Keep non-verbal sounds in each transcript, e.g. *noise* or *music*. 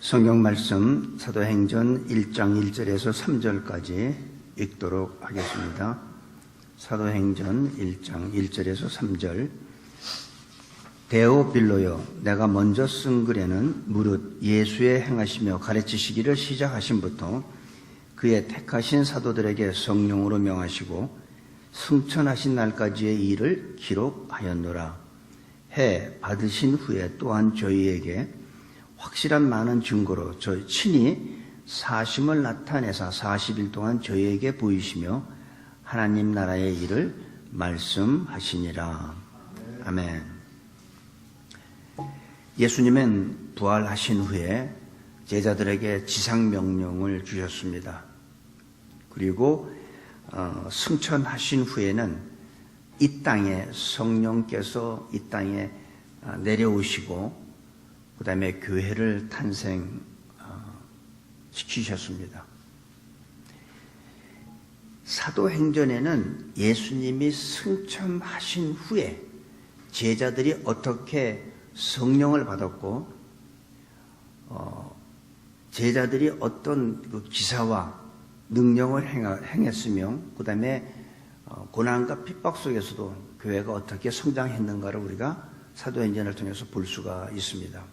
성경 말씀 사도행전 1장 1절에서 3절까지 읽도록 하겠습니다. 사도행전 1장 1절에서 3절 데오빌로여 내가 먼저 쓴 글에는 무릇 예수의 행하시며 가르치시기를 시작하신부터 그의 택하신 사도들에게 성령으로 명하시고 승천하신 날까지의 일을 기록하였노라 해 받으신 후에 또한 저희에게 확실한 많은 증거로 저희 친히 사심을 나타내사 40일 동안 저희에게 보이시며 하나님 나라의 일을 말씀하시니라. 아멘. 예수님은 부활하신 후에 제자들에게 지상 명령을 주셨습니다. 그리고 어, 승천하신 후에는 이 땅에 성령께서 이 땅에 어, 내려오시고 그 다음에 교회를 탄생시키셨습니다. 사도행전에는 예수님이 승천하신 후에 제자들이 어떻게 성령을 받았고, 어, 제자들이 어떤 그 기사와 능력을 행했으며, 그 다음에 어, 고난과 핍박 속에서도 교회가 어떻게 성장했는가를 우리가 사도행전을 통해서 볼 수가 있습니다.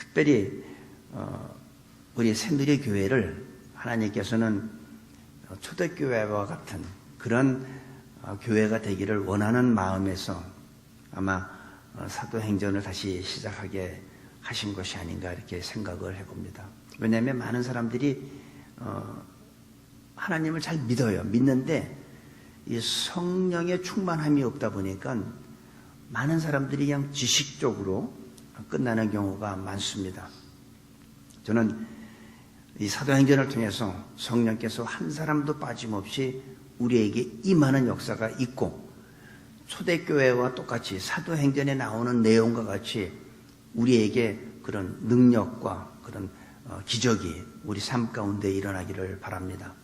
특별히 어, 우리 새누리 교회를 하나님께서는 초대교회와 같은 그런 어, 교회가 되기를 원하는 마음에서 아마 어, 사도행전을 다시 시작하게 하신 것이 아닌가 이렇게 생각을 해봅니다. 왜냐하면 많은 사람들이 하나님을 잘 믿어요. 믿는데 이 성령의 충만함이 없다 보니까 많은 사람들이 그냥 지식적으로 끝나는 경우가 많습니다. 저는 이 사도행전을 통해서 성령께서 한 사람도 빠짐없이 우리에게 임하는 역사가 있고 초대교회와 똑같이 사도행전에 나오는 내용과 같이 우리에게 그런 능력과 그런 어, 기적이 우리 삶 가운데 일어나기를 바랍니다.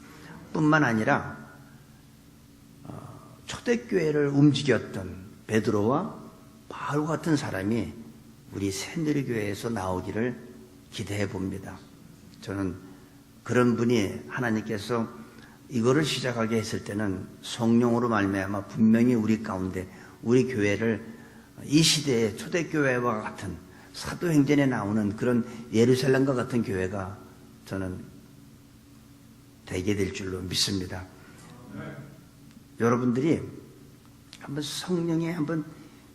뿐만 아니라 어, 초대교회를 움직였던 베드로와 바울 같은 사람이 우리 새누리교회에서 나오기를 기대해 봅니다. 저는 그런 분이 하나님께서 이거를 시작하게 했을 때는 성령으로 말미암아 분명히 우리 가운데 우리 교회를 이 시대의 초대교회와 같은 사도행전에 나오는 그런 예루살렘과 같은 교회가 저는 되게 될 줄로 믿습니다. 네. 여러분들이 한번 성령에 한번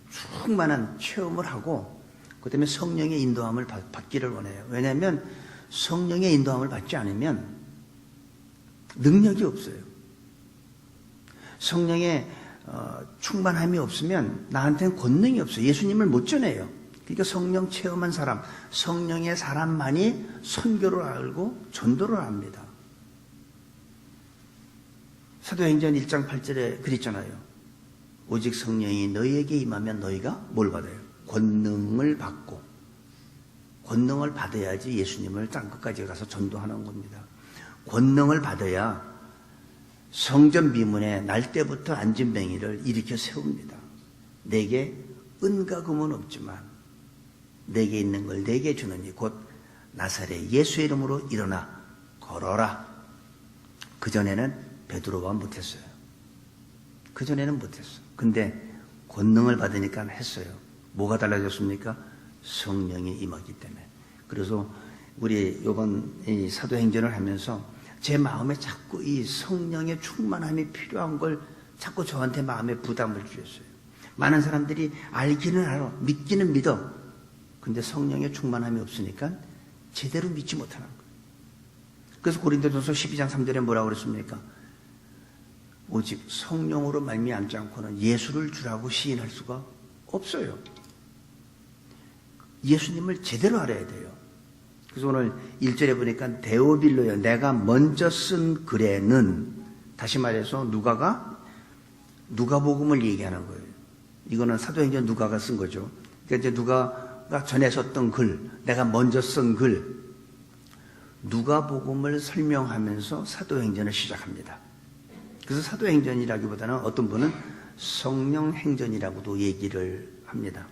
충만한 체험을 하고 그 다음에 성령의 인도함을 받 기를 원해요. 왜냐하면 성령의 인도함을 받지 않으면 능력이 없어요. 성령의 어, 충만함이 없으면 나한테는 권능이 없어요. 예수님을 못 전해요. 그러니까 성령 체험한 사람, 성령의 사람만이 선교를 알고 전도를 합니다. 사도행전 1장 8절에 그랬잖아요. 오직 성령이 너희에게 임하면 너희가 뭘 받아요? 권능을 받고 권능을 받아야지 예수님을 땅 끝까지 가서 전도하는 겁니다. 권능을 받아야 성전 비문에 날 때부터 앉은 뱅이를 일으켜 세웁니다. 내게 은과 금은 없지만 내게 있는 걸 내게 주느니 곧 나사렛 예수의 이름으로 일어나 걸어라. 그 전에는 베드로가 못했어요. 그 전에는 못했어. 근데 권능을 받으니까 했어요. 뭐가 달라졌습니까? 성령이 임하기 때문에. 그래서 우리 이번 사도행전을 하면서 제 마음에 자꾸 이 성령의 충만함이 필요한 걸 자꾸 저한테 마음에 부담을 주셨어요. 많은 사람들이 알기는 알아, 믿기는 믿어. 근데 성령의 충만함이 없으니까 제대로 믿지 못하는 거예요. 그래서 고린도전서 12장 3절에 뭐라고 그랬습니까? 오직 성령으로 말미암지 않고는 예수를 주라고 시인할 수가 없어요. 예수님을 제대로 알아야 돼요. 그래서 오늘 1절에 보니까 데오빌로요. 내가 먼저 쓴 글에는 다시 말해서 누가가 누가복음을 얘기하는 거예요. 이거는 사도행전 누가가 쓴 거죠. 그러니까 이제 누가가 전에 썼던 글, 내가 먼저 쓴 글, 누가복음을 설명하면서 사도행전을 시작합니다. 그래서 사도행전이라기보다는 어떤 분은 성령행전이라고도 얘기를 합니다.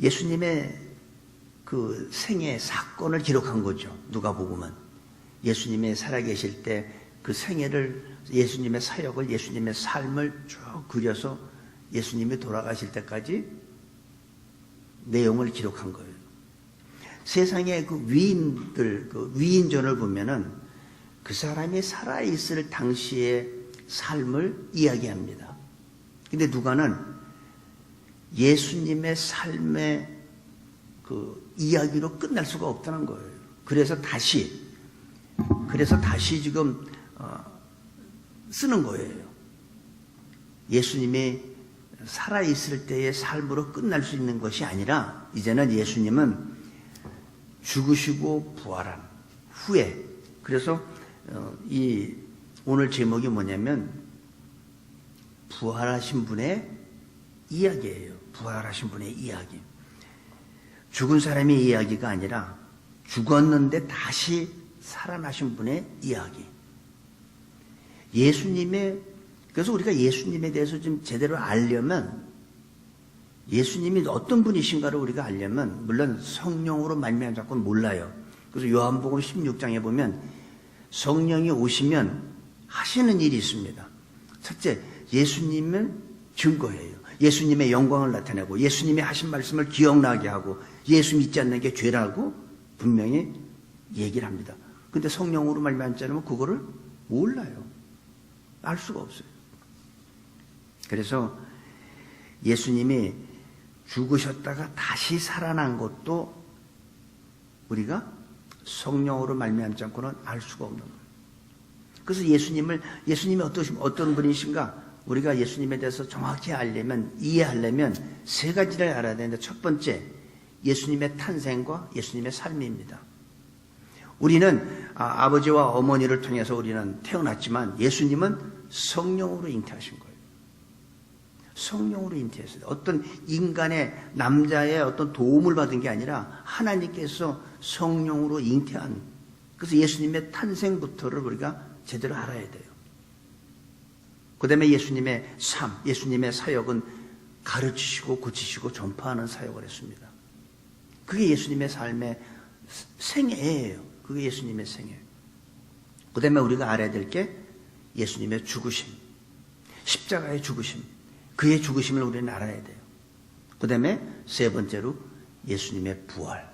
예수님의 그 생애 사건을 기록한 거죠. 누가 보면 예수님이 살아계실 때 그 생애를 예수님의 사역을 예수님의 삶을 쭉 그려서 예수님이 돌아가실 때까지 내용을 기록한 거예요. 세상의 그 위인들, 그 위인전을 보면은 그 사람이 살아있을 당시의 삶을 이야기합니다. 근데 누가는 예수님의 삶의 그 이야기로 끝날 수가 없다는 거예요. 그래서 다시, 그래서 다시 지금, 어, 쓰는 거예요. 예수님이 살아있을 때의 삶으로 끝날 수 있는 것이 아니라, 이제는 예수님은 죽으시고 부활한 후에, 그래서 어, 이 오늘 제목이 뭐냐면 부활하신 분의 이야기예요. 부활하신 분의 이야기. 죽은 사람의 이야기가 아니라 죽었는데 다시 살아나신 분의 이야기. 예수님의 그래서 우리가 예수님에 대해서 좀 제대로 알려면 예수님이 어떤 분이신가를 우리가 알려면 물론 성령으로 말미암아 자꾸 몰라요. 그래서 요한복음 16장에 보면 성령이 오시면 하시는 일이 있습니다. 첫째, 예수님은 증거예요. 예수님의 영광을 나타내고 예수님이 하신 말씀을 기억나게 하고 예수 믿지 않는 게 죄라고 분명히 얘기를 합니다. 근데 성령으로 말미암지 않으면 그거를 몰라요. 알 수가 없어요. 그래서 예수님이 죽으셨다가 다시 살아난 것도 우리가 성령으로 말미암지 않고는 알 수가 없는 거예요. 그래서 예수님을 예수님이 어떠신 어떤 분이신가 우리가 예수님에 대해서 정확히 알려면 이해하려면 세 가지를 알아야 되는데 첫 번째 예수님의 탄생과 예수님의 삶입니다. 우리는 아, 아버지와 어머니를 통해서 우리는 태어났지만 예수님은 성령으로 잉태하신 거예요. 성령으로 잉태했어요. 어떤 인간의 남자의 어떤 도움을 받은 게 아니라 하나님께서 성령으로 잉태한 그래서 예수님의 탄생부터를 우리가 제대로 알아야 돼요. 그 다음에 예수님의 삶, 예수님의 사역은 가르치시고 고치시고 전파하는 사역을 했습니다. 그게 예수님의 삶의 생애예요. 그게 예수님의 생애. 그 다음에 우리가 알아야 될 게 예수님의 죽으심, 십자가의 죽으심, 그의 죽으심을 우리는 알아야 돼요. 그 다음에 세 번째로 예수님의 부활.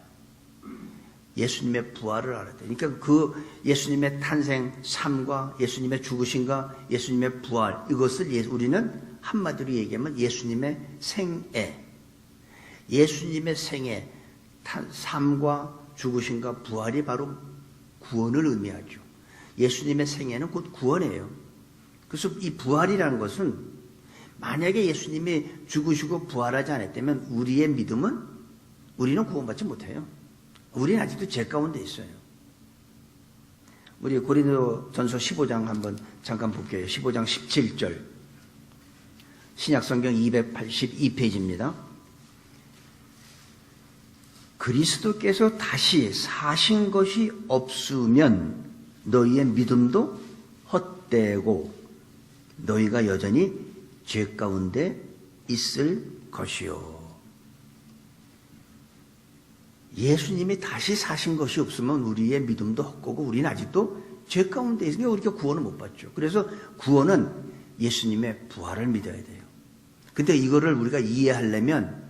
예수님의 부활을 알아야 돼요. 그러니까 그 예수님의 탄생, 삶과 예수님의 죽으심과 예수님의 부활, 이것을 예, 우리는 한마디로 얘기하면 예수님의 생애. 예수님의 생애, 삶과 죽으심과 부활이 바로 구원을 의미하죠. 예수님의 생애는 곧 구원이에요. 그래서 이 부활이라는 것은 만약에 예수님이 죽으시고 부활하지 않았다면 우리의 믿음은 우리는 구원받지 못해요. 우리는 아직도 죄 가운데 있어요. 우리 고린도 전서 15장 한번 잠깐 볼게요. 15장 17절. 신약성경 282페이지입니다. 그리스도께서 다시 사신 것이 없으면 너희의 믿음도 헛되고 너희가 여전히 죄 가운데 있을 것이요. 예수님이 다시 사신 것이 없으면 우리의 믿음도 헛되고 우리는 아직도 죄 가운데 있으니까 우리가 구원을 못 받죠. 그래서 구원은 예수님의 부활을 믿어야 돼요. 근데 이거를 우리가 이해하려면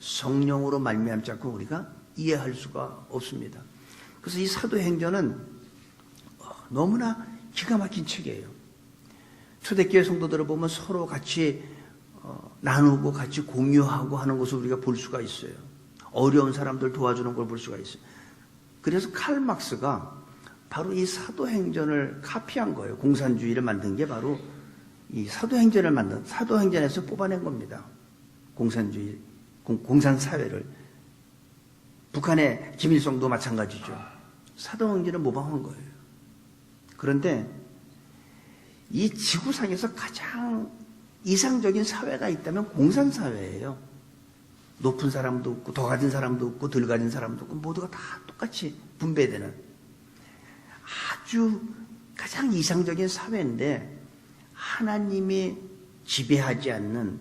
성령으로 말미암지 않고 우리가 이해할 수가 없습니다. 그래서 이 사도행전은 너무나 기가 막힌 책이에요. 초대교회 성도들을 보면 서로 같이 어, 나누고 같이 공유하고 하는 것을 우리가 볼 수가 있어요. 어려운 사람들 도와주는 걸 볼 수가 있어요. 그래서 칼 막스가 바로 이 사도행전을 카피한 거예요. 공산주의를 만든 게 바로 이 사도행전을 만든 사도행전에서 뽑아낸 겁니다. 공산주의 공 산 사회를 북한의 김일성도 마찬가지죠. 사도행전을 모방한 거예요. 그런데 이 지구상에서 가장 이상적인 사회가 있다면 공산 사회예요. 높은 사람도 없고 더 가진 사람도 없고 덜 가진 사람도 없고 모두가 다 똑같이 분배되는 아주 가장 이상적인 사회인데 하나님이 지배하지 않는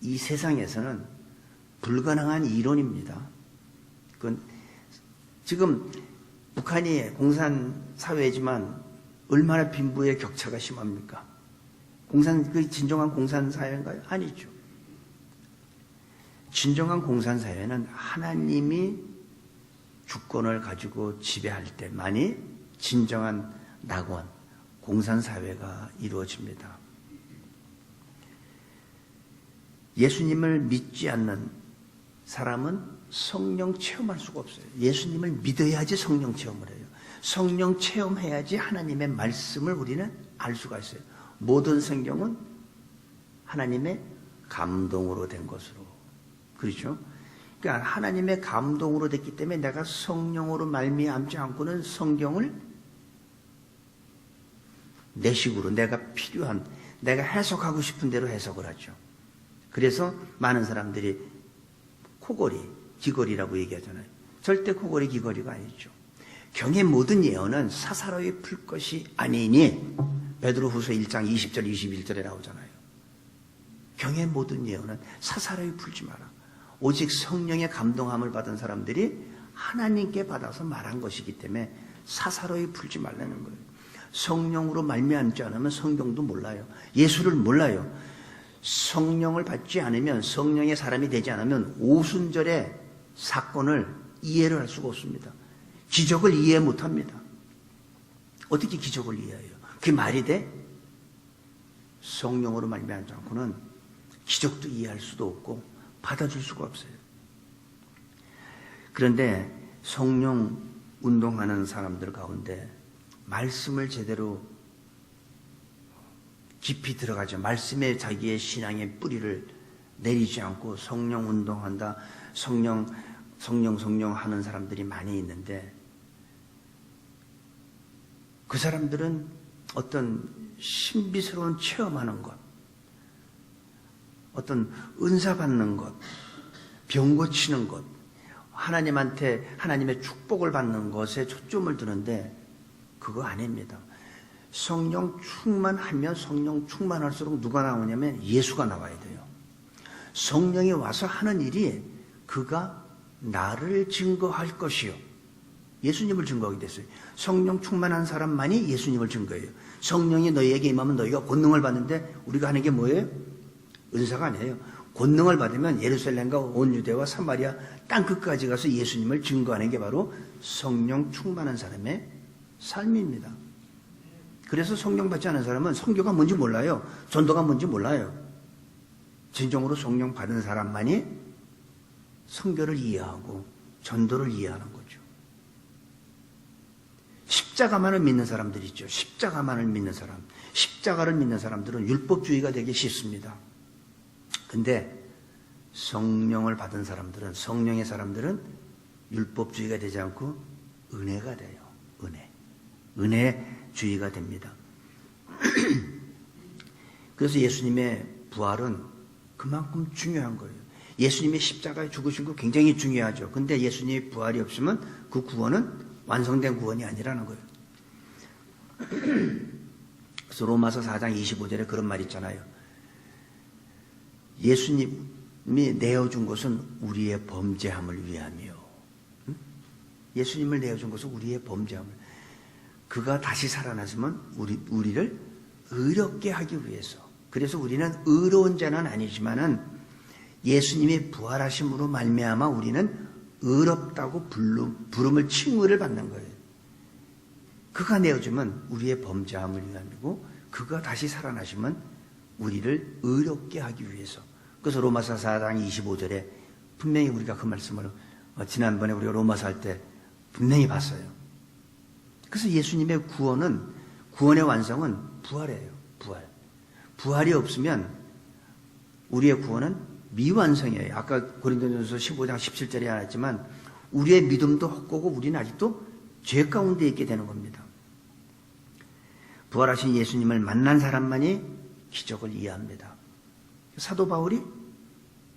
이 세상에서는 불가능한 이론입니다. 그 지금 북한이 공산 사회지만 얼마나 빈부의 격차가 심합니까? 공산 그 진정한 공산 사회인가요? 아니죠. 진정한 공산 사회는 하나님이 주권을 가지고 지배할 때만이 진정한 낙원, 공산 사회가 이루어집니다. 예수님을 믿지 않는 사람은 성령 체험할 수가 없어요. 예수님을 믿어야지 성령 체험을 해요. 성령 체험해야지 하나님의 말씀을 우리는 알 수가 있어요. 모든 성경은 하나님의 감동으로 된 것으로. 그렇죠? 그러니까 하나님의 감동으로 됐기 때문에 내가 성령으로 말미암지 않고는 성경을 내 식으로 내가 필요한 내가 해석하고 싶은 대로 해석을 하죠. 그래서 많은 사람들이 코골이, 귀걸이라고 얘기하잖아요. 절대 코골이, 귀걸이가 아니죠. 경의 모든 예언은 사사로이 풀 것이 아니니 베드로 후서 1장 20절 21절에 나오잖아요. 경의 모든 예언은 사사로이 풀지 마라. 오직 성령의 감동함을 받은 사람들이 하나님께 받아서 말한 것이기 때문에 사사로이 풀지 말라는 거예요. 성령으로 말미암지 않으면 성경도 몰라요. 예수를 몰라요. 성령을 받지 않으면 성령의 사람이 되지 않으면 오순절의 사건을 이해를 할 수가 없습니다. 기적을 이해 못 합니다. 어떻게 기적을 이해해요? 그게 말이 돼? 성령으로 말미암지 않고는 기적도 이해할 수도 없고 받아줄 수가 없어요. 그런데 성령 운동하는 사람들 가운데 말씀을 제대로 깊이 들어가죠. 말씀에 자기의 신앙의 뿌리를 내리지 않고 성령 운동한다, 성령, 성령, 성령 하는 사람들이 많이 있는데 그 사람들은 어떤 신비스러운 체험하는 것, 어떤 은사 받는 것, 병 고치는 것, 하나님한테 하나님의 축복을 받는 것에 초점을 두는데 그거 아닙니다. 성령 충만하면 성령 충만할수록 누가 나오냐면 예수가 나와야 돼요. 성령이 와서 하는 일이 그가 나를 증거할 것이요. 예수님을 증거하게 됐어요. 성령 충만한 사람만이 예수님을 증거해요. 성령이 너희에게 임하면 너희가 권능을 받는데 우리가 하는 게 뭐예요? 은사가 아니에요. 권능을 받으면 예루살렘과 온 유대와 사마리아 땅 끝까지 가서 예수님을 증거하는 게 바로 성령 충만한 사람의 삶입니다. 그래서 성령 받지 않은 사람은 성교가 뭔지 몰라요. 전도가 뭔지 몰라요. 진정으로 성령 받은 사람만이 성교를 이해하고 전도를 이해하는 거죠. 십자가만을 믿는 사람들 있죠. 십자가만을 믿는 사람. 십자가를 믿는 사람들은 율법주의가 되기 쉽습니다. 근데 성령을 받은 사람들은, 성령의 사람들은 율법주의가 되지 않고 은혜가 돼요. 은혜. 은혜주의가 됩니다. *clears throat* 그래서 예수님의 부활은 그만큼 중요한 거예요. 예수님의 십자가에 죽으신 거 굉장히 중요하죠. 근데 예수님의 부활이 없으면 그 구원은 완성된 구원이 아니라는 거예요. *clears throat* 그래서 로마서 4장 25절에 그런 말 있잖아요. 예수님이 내어준 것은 우리의 범죄함을 위함이요. 예수님을 내어준 것은 우리의 범죄함을. 그가 다시 살아나서면 우리, 우리를 의롭게 하기 위해서. 그래서 우리는 의로운 자는 아니지만은 예수님이 부활하심으로 말미암아 우리는 의롭다고 부름, 부름을 칭의를 받는 거예요. 그가 내어주면 우리의 범죄함을 위함이고 그가 다시 살아나시면 우리를 의롭게 하기 위해서. 그래서 로마서 4장 25절에 분명히 우리가 그 말씀을 어, 지난번에 우리가 로마서 할 때 분명히 봤어요. 그래서 예수님의 구원은 구원의 완성은 부활이에요. 부활. 부활이 없으면 우리의 구원은 미완성이에요. 아까 고린도전서 15장 17절에 알았지만 우리의 믿음도 헛고고 우리는 아직도 죄 가운데 있게 되는 겁니다. 부활하신 예수님을 만난 사람만이 기적을 이해합니다. 사도 바울이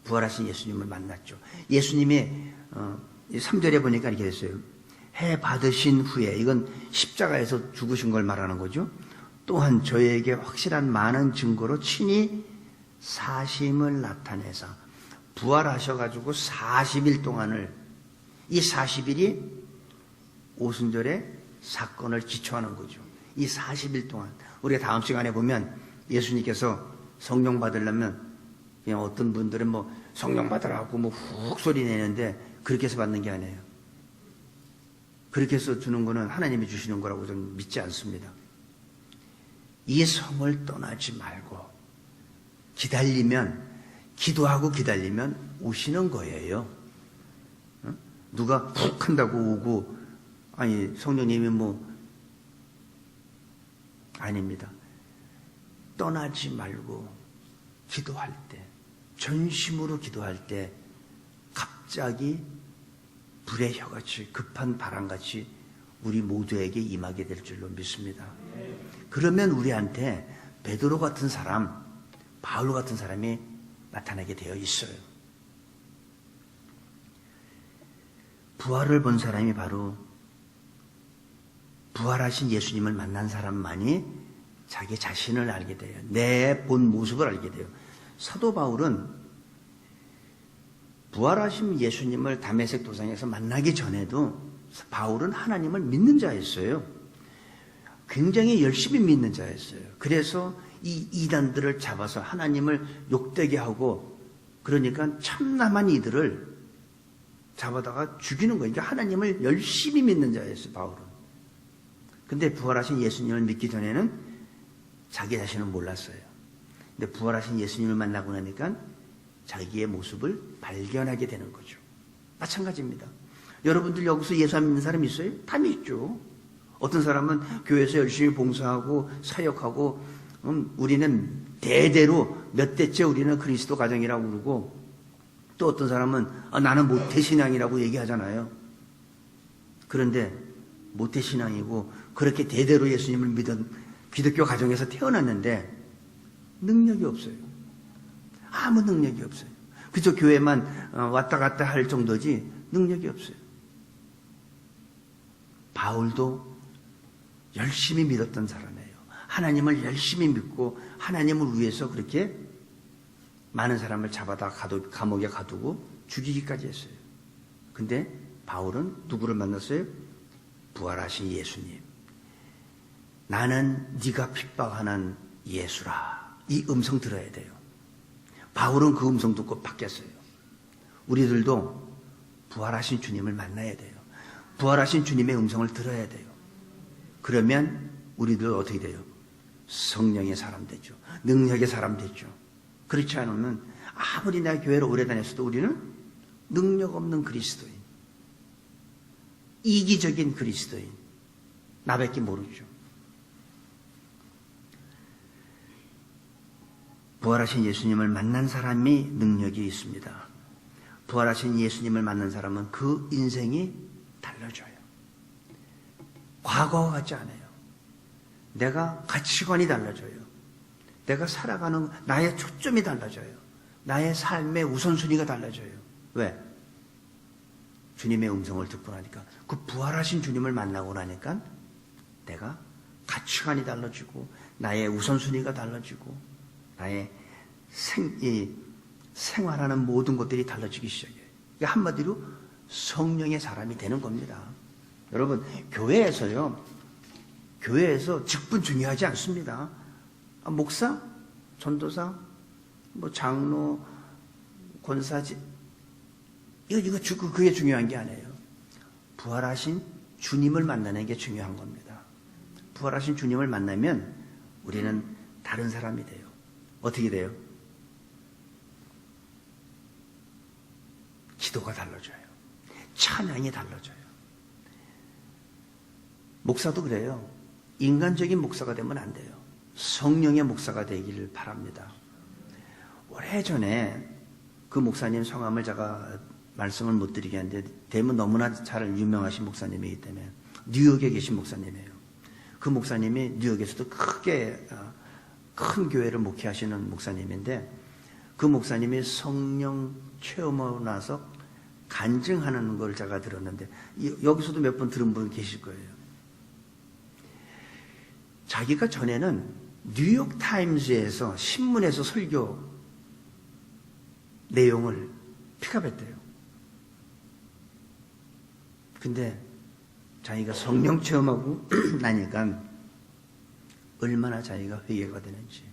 부활하신 예수님을 만났죠. 예수님이 어, 3절에 보니까 이렇게 됐어요. 해 받으신 후에 이건 십자가에서 죽으신 걸 말하는 거죠. 또한 저에게 확실한 많은 증거로 친히 사심을 나타내사 부활하셔가지고 40일 동안을 이 40일이 오순절의 사건을 기초하는 거죠. 이 40일 동안 우리가 다음 시간에 보면 예수님께서 성령 받으려면 그냥 어떤 분들은 뭐 성령 받으라고 뭐 훅 소리 내는데 그렇게 해서 받는 게 아니에요. 그렇게 해서 주는 거는 하나님이 주시는 거라고 저는 믿지 않습니다. 이 성을 떠나지 말고 기다리면 기도하고 기다리면 오시는 거예요. 어? 누가 훅 한다고 오고 아니 성령님이 뭐 아닙니다. 떠나지 말고 기도할 때 전심으로 기도할 때 갑자기 불의 혀같이 급한 바람같이 우리 모두에게 임하게 될 줄로 믿습니다. 그러면 우리한테 베드로 같은 사람, 바울로 같은 사람이 나타나게 되어 있어요. 부활을 본 사람이 바로 부활하신 예수님을 만난 사람만이 자기 자신을 알게 돼요. 내 본 모습을 알게 돼요. 사도 바울은 부활하신 예수님을 담에색 도상에서 만나기 전에도 바울은 하나님을 믿는 자였어요. 굉장히 열심히 믿는 자였어요. 그래서 이 이단들을 잡아서 하나님을 욕되게 하고 그러니까 참남한 이들을 잡아다가 죽이는 거예요. 그러니까 하나님을 열심히 믿는 자였어요, 바울은. 근데 부활하신 예수님을 믿기 전에는 자기 자신을 몰랐어요. 근데 부활하신 예수님을 만나고 나니까 자기의 모습을 발견하게 되는 거죠. 마찬가지입니다. 여러분들 여기서 예수 안 믿는 사람 있어요? 다 믿죠. 어떤 사람은 교회에서 열심히 봉사하고 사역하고 음, 우리는 대대로 몇 대째 우리는 그리스도 가정이라고 그러고 또 어떤 사람은 아, 나는 모태신앙이라고 얘기하잖아요. 그런데 모태신앙이고 그렇게 대대로 예수님을 믿은 기독교 가정에서 태어났는데 능력이 없어요. 아무 능력이 없어요. 그저 교회만 어, 왔다 갔다 할 정도지 능력이 없어요. 바울도 열심히 믿었던 사람이에요. 하나님을 열심히 믿고 하나님을 위해서 그렇게 많은 사람을 잡아다 감옥에 가두고 죽이기까지 했어요. 근데 바울은 누구를 만났어요? 부활하신 예수님. 나는 네가 핍박하는 예수라. 이 음성 들어야 돼요. 바울은 그 음성 듣고 바뀌었어요. 우리들도 부활하신 주님을 만나야 돼요. 부활하신 주님의 음성을 들어야 돼요. 그러면 우리들 어떻게 돼요? 성령의 사람 되죠. 능력의 사람 되죠. 그렇지 않으면 아무리 내가 교회를 오래 다녔어도 우리는 능력 없는 그리스도인. 이기적인 그리스도인. 나밖에 모르죠. 부활하신 예수님을 만난 사람이 능력이 있습니다. 부활하신 예수님을 만난 사람은 그 인생이 달라져요. 과거와 같지 않아요. 내가 가치관이 달라져요. 내가 살아가는 나의 초점이 달라져요. 나의 삶의 우선순위가 달라져요. 왜? 주님의 음성을 듣고 나니까 그 부활하신 주님을 만나고 나니까 내가 가치관이 달라지고 나의 우선순위가 달라지고 나의 생, 이, 생활하는 모든 것들이 달라지기 시작해요. 그러니까 한마디로 성령의 사람이 되는 겁니다. 여러분, 교회에서요, 교회에서 직분 중요하지 않습니다. 아, 목사, 전도사, 뭐 장로, 권사지, 이거, 이거, 그게 중요한 게 아니에요. 부활하신 주님을 만나는 게 중요한 겁니다. 부활하신 주님을 만나면 우리는 다른 사람이 돼요. 어떻게 돼요? 기도가 달라져요. 찬양이 달라져요. 목사도 그래요. 인간적인 목사가 되면 안 돼요. 성령의 목사가 되기를 바랍니다. 오래전에 그 목사님 성함을 제가 말씀을 못 드리겠는데 대면 너무나 잘 유명하신 목사님이기 때문에 뉴욕에 계신 목사님이에요. 그 목사님이 뉴욕에서도 크게 어, 큰 교회를 목회하시는 목사님인데 그 목사님이 성령 체험하고 나서 간증하는 걸 제가 들었는데 여기서도 몇 번 들은 분 계실 거예요. 자기가 전에는 뉴욕 타임즈에서 신문에서 설교 내용을 픽업했대요. 근데 자기가 성령 체험하고 *clears throat* 나니까 얼마나 자기가 회개가 되는지.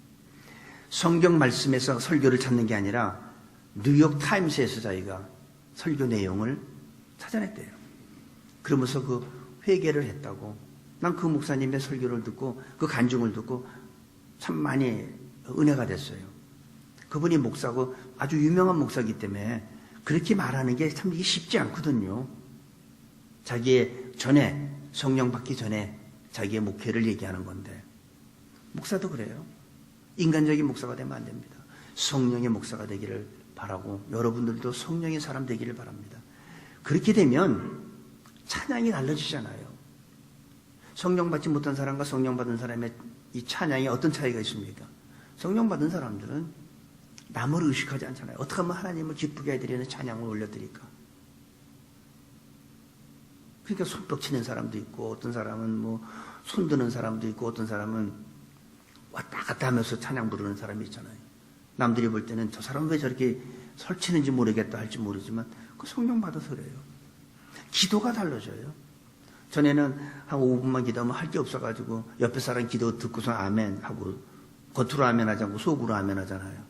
성경 말씀에서 설교를 찾는 게 아니라 뉴욕 타임스에서 자기가 설교 내용을 찾아냈대요. 그러면서 그 회개를 했다고. 난 그 목사님의 설교를 듣고 그 간증을 듣고 참 많이 은혜가 됐어요. 그분이 목사고 아주 유명한 목사기 때문에 그렇게 말하는 게 참 쉽지 않거든요. 자기의 전에 성령 받기 전에 자기의 목회를 얘기하는 건데 목사도 그래요. 인간적인 목사가 되면 안 됩니다. 성령의 목사가 되기를 바라고 여러분들도 성령의 사람 되기를 바랍니다. 그렇게 되면 찬양이 달라지잖아요. 성령 받지 못한 사람과 성령 받은 사람의 이 찬양이 어떤 차이가 있습니까? 성령 받은 사람들은 남을 의식하지 않잖아요. 어떻게 하면 하나님을 기쁘게 해드리는 찬양을 올려드릴까? 그러니까 손뼉 치는 사람도 있고 어떤 사람은 뭐 손드는 사람도 있고 어떤 사람은 왔다 갔다 하면서 찬양 부르는 사람이 있잖아요. 남들이 볼 때는 저 사람 왜 저렇게 설치는지 모르겠다 할지 모르지만 그 성령 받아서 그래요. 기도가 달라져요. 전에는 한 5분만 기도하면 할 게 없어가지고 옆에 사람 기도 듣고서 아멘 하고 겉으로 아멘 하지 않고 속으로 아멘 하잖아요.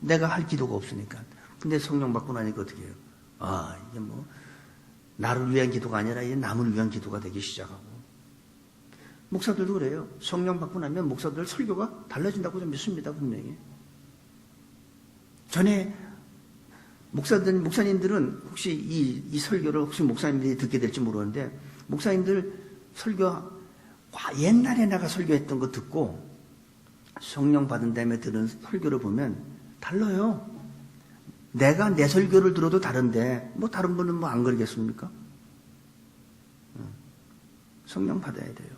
내가 할 기도가 없으니까. 근데 성령 받고 나니까 어떻게 해요? 아, 이게 뭐, 나를 위한 기도가 아니라 이제 남을 위한 기도가 되기 시작하고. 목사들도 그래요. 성령 받고 나면 목사들 설교가 달라진다고 좀 믿습니다, 분명히. 전에 목사들, 목사님들은 혹시 이, 이 설교를 혹시 목사님들이 듣게 될지 모르는데, 목사님들 설교, 옛날에 내가 설교했던 거 듣고, 성령 받은 다음에 들은 설교를 보면 달라요. 내가 내 설교를 들어도 다른데, 뭐 다른 분은 뭐 안 그러겠습니까? 성령 받아야 돼요.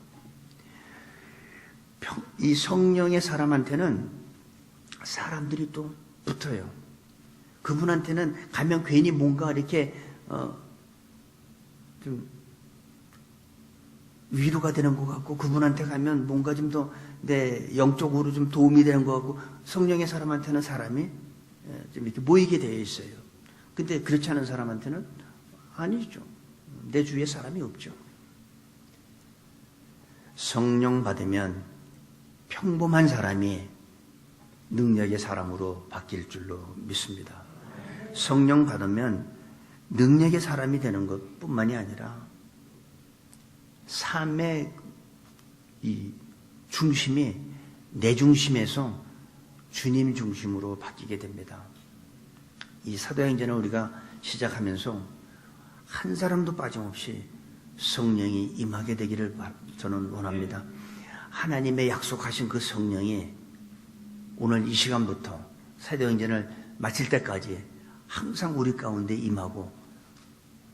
이 성령의 사람한테는 사람들이 또 붙어요. 그분한테는 가면 괜히 뭔가 이렇게 어, 좀 위로가 되는 것 같고 그분한테 가면 뭔가 좀 더 내 영적으로 좀 도움이 되는 것 같고 성령의 사람한테는 사람이 좀 이렇게 모이게 되어 있어요. 근데 그렇지 않은 사람한테는 아니죠. 내 주위에 사람이 없죠. 성령 받으면 평범한 사람이 능력의 사람으로 바뀔 줄로 믿습니다. 성령 받으면 능력의 사람이 되는 것 뿐만이 아니라 삶의 이 중심이 내 중심에서 주님 중심으로 바뀌게 됩니다. 이 사도행전을 우리가 시작하면서 한 사람도 빠짐없이 성령이 임하게 되기를 저는 원합니다. 하나님의 약속하신 그 성령이 오늘 이 시간부터 사도행전을 마칠 때까지 항상 우리 가운데 임하고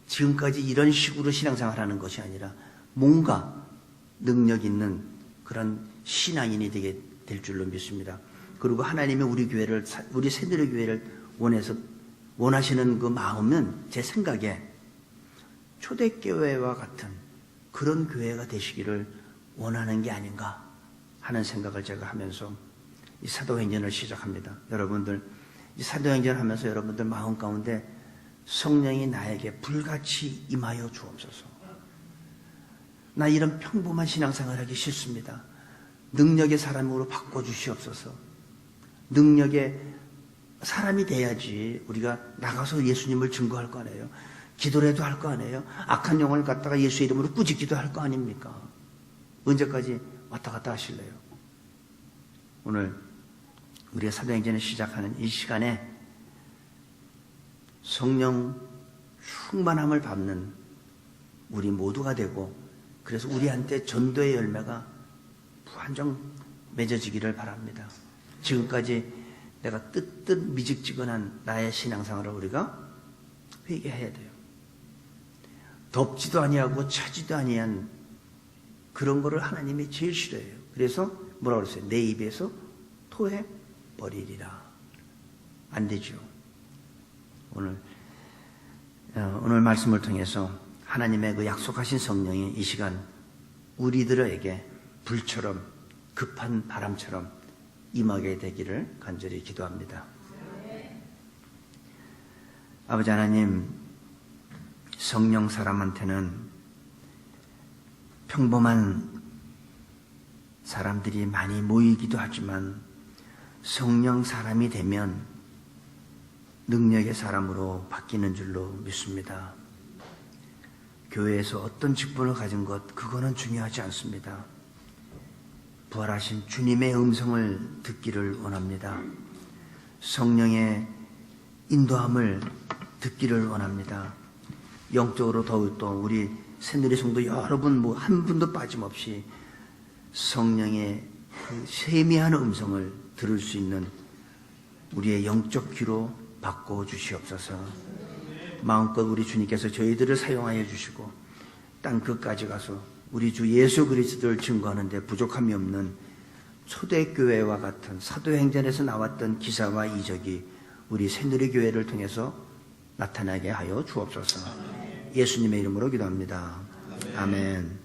지금까지 이런 식으로 신앙생활 하는 것이 아니라 뭔가 능력 있는 그런 신앙인이 되게 될 줄로 믿습니다. 그리고 하나님의 우리 교회를 우리 새누리 교회를 원해서 원하시는 그 마음은 제 생각에 초대교회와 같은 그런 교회가 되시기를 원하는 게 아닌가 하는 생각을 제가 하면서 이 사도행전을 시작합니다. 여러분들 이 사도행전을 하면서 여러분들 마음 가운데 성령이 나에게 불같이 임하여 주옵소서. 나 이런 평범한 신앙생활 하기 싫습니다. 능력의 사람으로 바꿔주시옵소서. 능력의 사람이 돼야지 우리가 나가서 예수님을 증거할 거 아니에요. 기도라도 할 거 아니에요. 악한 영혼을 갖다가 예수 이름으로 꾸짖기도 할 거 아닙니까? 언제까지 왔다 갔다 하실래요? 오늘 우리가 사도행전을 시작하는 이 시간에 성령 충만함을 받는 우리 모두가 되고 그래서 우리한테 전도의 열매가 무한정 맺어지기를 바랍니다. 지금까지 내가 뜨뜻 미직지근한 나의 신앙생활을 우리가 회개해야 돼요. 덥지도 아니하고 차지도 아니한 그런 거를 하나님이 제일 싫어해요. 그래서 뭐라 그랬어요? 내 입에서 토해 버리리라. 안 되죠. 오늘 어, 오늘 말씀을 통해서 하나님의 그 약속하신 성령이 이 시간 우리들에게 불처럼 급한 바람처럼 임하게 되기를 간절히 기도합니다. 아버지 하나님 성령 사람한테는 평범한 사람들이 많이 모이기도 하지만 성령 사람이 되면 능력의 사람으로 바뀌는 줄로 믿습니다. 교회에서 어떤 직분을 가진 것, 그거는 중요하지 않습니다. 부활하신 주님의 음성을 듣기를 원합니다. 성령의 인도함을 듣기를 원합니다. 영적으로 더욱더 우리 새누리 성도 여러분 뭐 한 분도 빠짐없이 성령의 그 세미한 음성을 들을 수 있는 우리의 영적 귀로 바꿔 주시옵소서. 마음껏 우리 주님께서 저희들을 사용하여 주시고 땅 끝까지 가서 우리 주 예수 그리스도를 증거하는데 부족함이 없는 초대교회와 같은 사도행전에서 나왔던 기사와 이적이 우리 새누리 교회를 통해서 나타나게 하여 주옵소서. 예수님의 이름으로 기도합니다. 아멘.